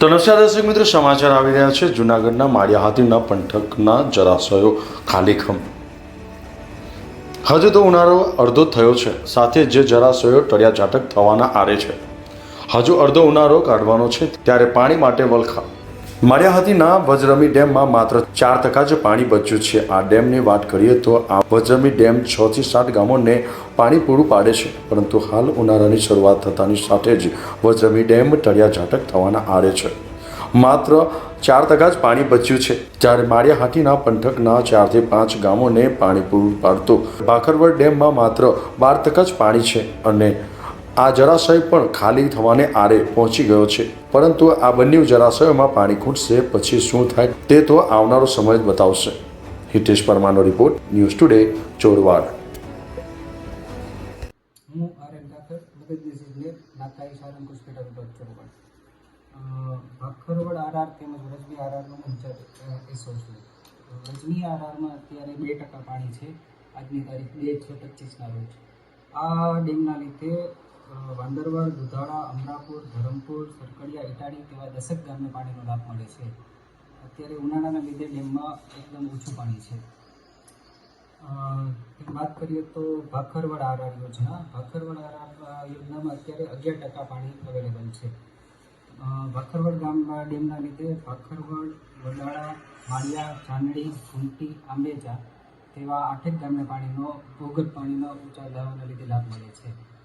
તો નમસ્કાર દર્શક મિત્રો, સમાચાર આવી રહ્યા છે. જૂનાગઢના માળિયા હાથીના પંથકના જળાશયો ખાલીખમ. હજુ તો ઉનાળો અડધો થયો છે. સાથે જે જળાશયો ટળિયા ઝાટક થવાના આરે છે. હજુ અડધો ઉનાળો કાઢવાનો છે, ત્યારે પાણી માટે વલખા માળિયા હાથીના વજરમી ડેમમાં માત્ર ચાર ટકા જ પાણી બચ્યું છે. આ ડેમની વાત કરીએ તો આ વજરમી ડેમ છ થી સાત ગામોને પાણી પૂરું પાડે છે. પરંતુ હાલ ઉનાળાની શરૂઆત થતાની સાથે જ વજરમી ડેમ તળિયા ઝાટક થવાના આરે છે. માત્ર ચાર ટકા જ પાણી બચ્યું છે. જ્યારે માળિયા હાટીના પંથકના ચારથી પાંચ ગામોને પાણી પૂરું પાડતું ભાખરવડ ડેમમાં માત્ર બાર ટકા જ પાણી છે અને આ જળાશય પણ ખાલી થવાને આરે પહોંચી ગયો છે. પરંતુ આ બંને જળાશયોમાં પાણી ખૂટશે, પછી શું થાય તે તો આવનારો સમય જ બતાવશે. હિતેશ પરમારનો રિપોર્ટ, ન્યૂઝ ટુડે, ચોરવાડ. હું આરઆર તેમજ રજની આરઆરનો ઇન્ચાર્જ એસો છે. રજની આરઆરમાં અત્યારે બે ટકા પાણી છે. આજની તારીખ બે છ પચીસના રોજ. આ ડેમના લીધે વાંદરવડ, દુધાળા, અમરાપુર, ધરમપુર, સરકડિયા, ઇટાડી તેવા દસેક ગામને પાણીનો લાભ મળે છે. અત્યારે ઉનાળાના લીધે ડેમમાં એકદમ ઓછું પાણી છે. વાત કરીએ તો ભાખરવડ આરઆર યોજના. ભાખરવડ આરઆર યોજનામાં અત્યારે અગિયાર ટકા પાણી અવેલેબલ છે. ભાખરવડ ગામના ડેમના લીધે ભાખરવડ, વડાળા, માળિયા, ચાંદડી ઘૂંટી આંબેજા તેવા આઠેક ગામને પાણીનો ભૂગર્ભ પાણીનો ઊંચા દાવાના લીધે લાભ મળે છે.